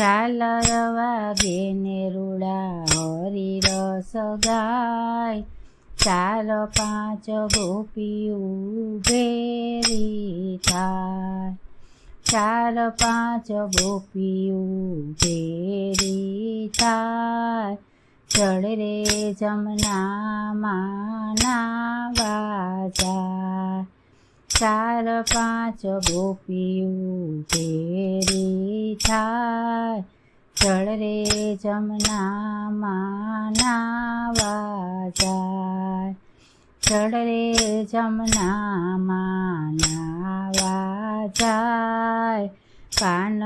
ચાલર વાગે ને રૂડા હરી રસ ગાય. ચાર પાંચ ગોપીયું ભેરી થાય. ચાર પાંચ ગોપીયું ભેરી થાય. ચડ રે જમનામાં નાવા જાય. ચાર, પાંચ ગોપીયું ભેરી થાય. ચડ રે જમનામાં નાવા જાય. ચડ રે જમનામાં નાવા જાય. કાન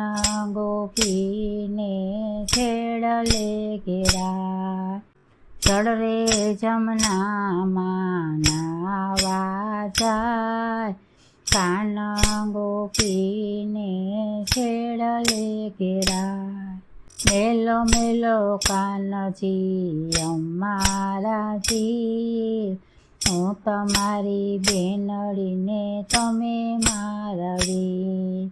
ગોપીને છેડલે ઘેરા. ચડ રે જમનામાં નાવા જાય. કાન ગોપીને છેડલે ઘેરા મેલો મેલો કાનજી અમારાજી હું તમારી બેનડીને તમે મારવી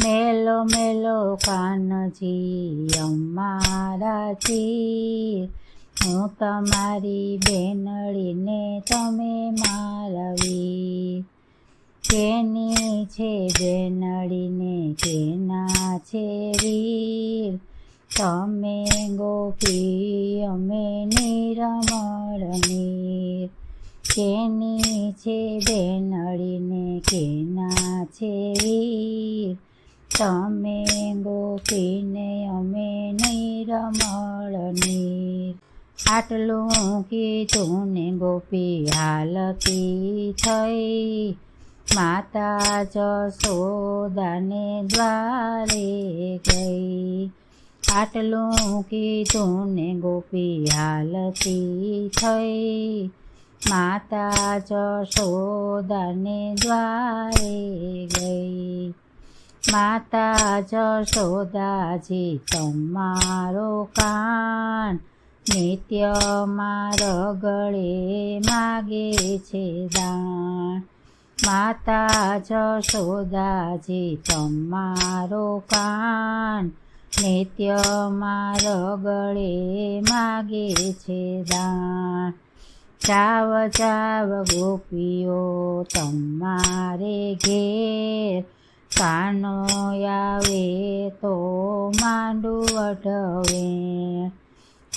મેલો મેલો કાનજી અમારાજી હું તમારી બેનડીને તમે મારવી કેની છે બેનડીને કેના છે વીર. તમે ગોપી, અમે નિરમળ નીર. કેની છે બેનડીને કેના છે વીર. તમે ગોપીને, અમે નિરમળ નીર. આટલું કીધું ને ગોપી હાલતી થઈ? માતા જશોદાને દ્વારે ગઈ. આટલું કીધું ને ગોપી હાલતી થઈ. માતા જશોદાને દ્વારે ગઈ. માતા જશોદાજી તમારો કાન નિત્ય માર ગળે માગે છે દાણ માતા જશોદાજી તમારો કાન. નિત્ય માર ગળે માગે છે દાણ ચાવ ચાવ ગોપીઓ, તમારે ઘેર. કાનો આવે તો માંડું અઢવે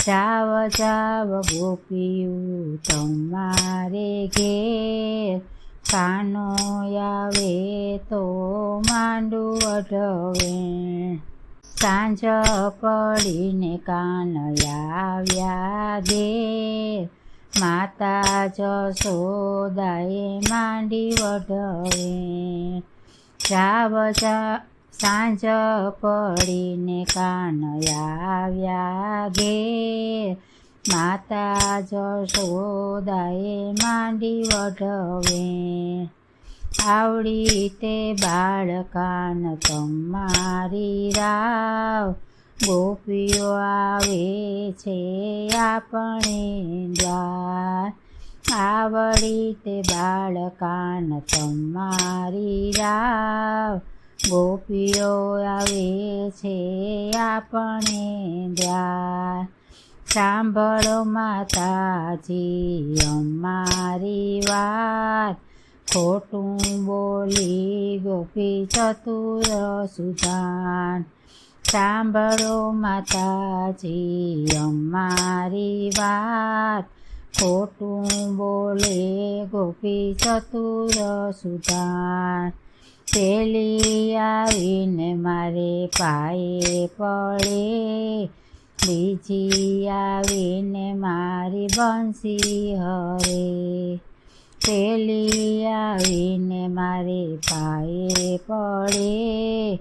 ચાવ ચાવ ગોપીઓ, તમારે ઘેર. કાનો આવે તો માંડું અઢવે. સાંજ પડીને કાન આવ્યા ઘેર. માતા જશોદાએ માંડી વઢવે જાવ જા સાંજ પડીને કાન આવ્યા ઘેર. માતા જશોદાએ માંડી વઢવે. આવડી તે બાળકાન તમારી રાવ. ગોપીઓ આવે છે આપણે દ્વાર. આવડી તે બાળકાન તમારી રાવ. ગોપીઓ આવે છે આપણે દ્વાર. સાંભળો માતાજી અમારી વાત ખોટું બોલી ગોપી ચતુર સુધાન સાંભળો માતાજી અમારી વાત ખોટું બોલે ગોપી ચતુર સુધાન પેલી આવીને મારે પાયે પડે બીજી આવીને મારી બંસી હરે પેલી આવીને મારે પાયે પડે.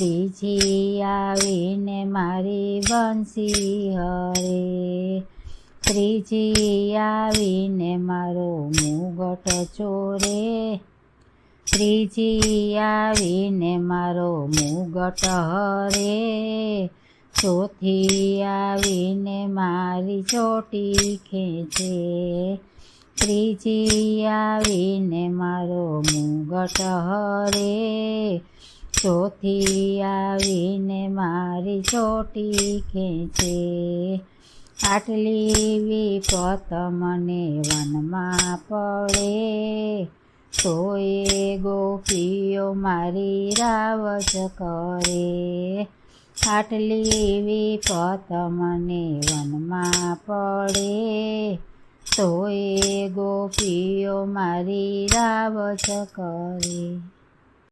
બીજી આવીને મારી બંસી હરે ત્રીજી આવીને મારો મુગટ ચોરે. ત્રીજી આવીને મારો મુગટ હરે. ચોથી આવીને મારી ચોટી ખેંચે. ત્રીજી આવીને મારો મુગટ હરે. ચોથી આવીને મારી ચોટી ખેંચે. આટલી વિપત મને વનમાં પડે. તોય ગોપીઓ મારી રાવજ કરે. આટલી વિપત મને વનમાં પડે તોય ગોપીઓ મારી રાવજ કરે